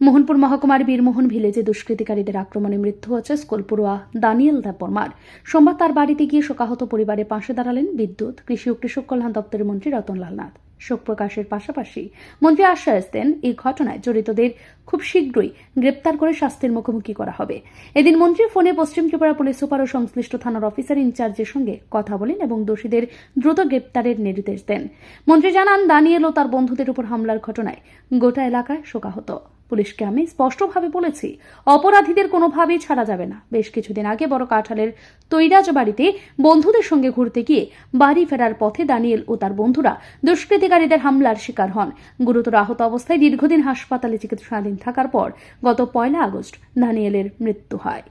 মোহনপুর মহকুমার বীরমোহন ভিলেজে দুষ্কৃতিকারীদের আক্রমণে মৃত্যু হয়েছে স্কুল দানিয়েল দেববর্মার। সোমবার তার বাড়িতে গিয়ে শোকাহত পরিবারের পাশে দাঁড়ালেন বিদ্যুৎ, কৃষি ও কৃষক কল্যাণ দপ্তরের মন্ত্রী রতনলাল নাথ। শোক প্রকাশের পাশাপাশি মন্ত্রী আশ্বাস দেন, এই ঘটনায় জড়িতদের খুব শীঘ্রই গ্রেপ্তার করে শাস্তির মুখোমুখি করা হবে। এদিন মন্ত্রী ফোনে পশ্চিম ত্রিপুরা পুলিশ সুপার ও সংশ্লিষ্ট থানার অফিসার ইনচার্জের সঙ্গে কথা বলেন এবং দোষীদের দ্রুত গ্রেপ্তারের নির্দেশ দেন। মন্ত্রী জানান, দানিয়েল ও তার বন্ধুদের উপর হামলার ঘটনায় গোটা এলাকায় শোকাহত। পুলিশকে আমি স্পষ্টভাবে বলেছি, অপরাধীদের কোনোভাবেই ছাড়া যাবে না। বেশ কিছুদিন আগে বড় কাঠালের তৈরাজ বাড়িতে বন্ধুদের সঙ্গে ঘুরতে গিয়ে বাড়ি ফেরার পথে দানিয়েল ও তার বন্ধুরা দুষ্কৃতিকারীদের হামলার শিকার হন। গুরুতর আহত অবস্থায় দীর্ঘদিন হাসপাতালে চিকিৎসাধীন থাকার পর গত পয়লা আগস্ট দানিয়েলের মৃত্যু হয়।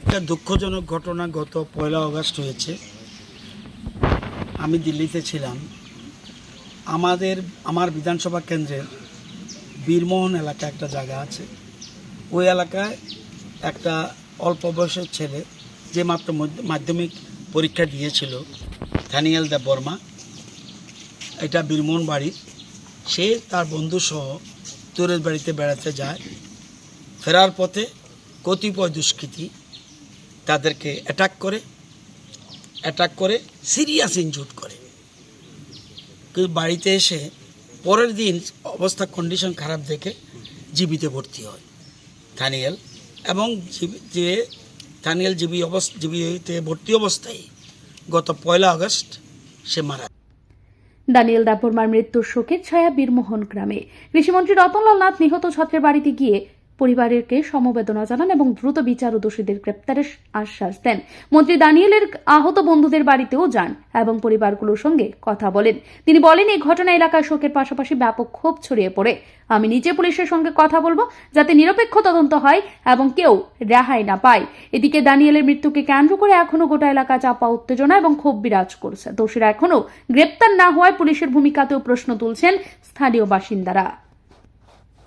একটা দুঃখজনক ঘটনা গত পয়লা আগস্ট হয়েছে। আমি দিল্লিতে ছিলাম। আমাদের, আমার বিধানসভা কেন্দ্রের বীরমোহন এলাকা একটা জায়গা আছে। ওই এলাকায় একটা অল্প বয়সের ছেলে যে মাত্র মাধ্যমিক পরীক্ষা দিয়েছিল দানিয়েল দেব বর্মা, এটা বীরমোহন বাড়ির। সে তার বন্ধু সহ তোরের বাড়িতে বেড়াতে যায়। ফেরার পথে কতিপয় দুষ্কৃতী তাদেরকে অ্যাটাক করে অ্যাটাক করে সিরিয়াস ইনজুট করে। কিন্তু বাড়িতে এসে পরের দিন অবস্থা কন্ডিশন খারাপ দেখে জীবিতে ভর্তি হয় থানিয়েল এবং যে থানিয়েল জীবী অবস্থা জীবিতে ভর্তি অবস্থায় গত পয়লা আগস্ট সে মারা। দানিয়েল দাপরমার মৃত্যুর শোকের ছায়া বীরমোহন গ্রামে কৃষিমন্ত্রী রতনলাল নাথ নিহত ছাত্রের বাড়িতে গিয়ে পরিবারকে সমবেদনা জানান এবং দ্রুত বিচার ও দোষীদের গ্রেপ্তারের আশ্বাস দেন। মন্ত্রী দানিয়েলের আহত বন্ধুদের বাড়িতেও যান এবং পরিবারগুলোর সঙ্গে কথা বলেন। তিনি বলেন, এই ঘটনা এলাকায় শোকের পাশাপাশি ব্যাপক ক্ষোভ ছড়িয়ে পড়ে। আমি নিজে পুলিশের সঙ্গে কথা বলব যাতে নিরপেক্ষ তদন্ত হয় এবং কেউ রেহাই না পায়। এদিকে দানিয়েলের মৃত্যুকে কেন্দ্র করে এখনও গোটা এলাকা চাপা উত্তেজনা এবং ক্ষোভ বিরাজ করছে। দোষীরা এখনও গ্রেপ্তার না হওয়ায় পুলিশের ভূমিকাতেও প্রশ্ন তুলছেন স্থানীয় বাসিন্দারা।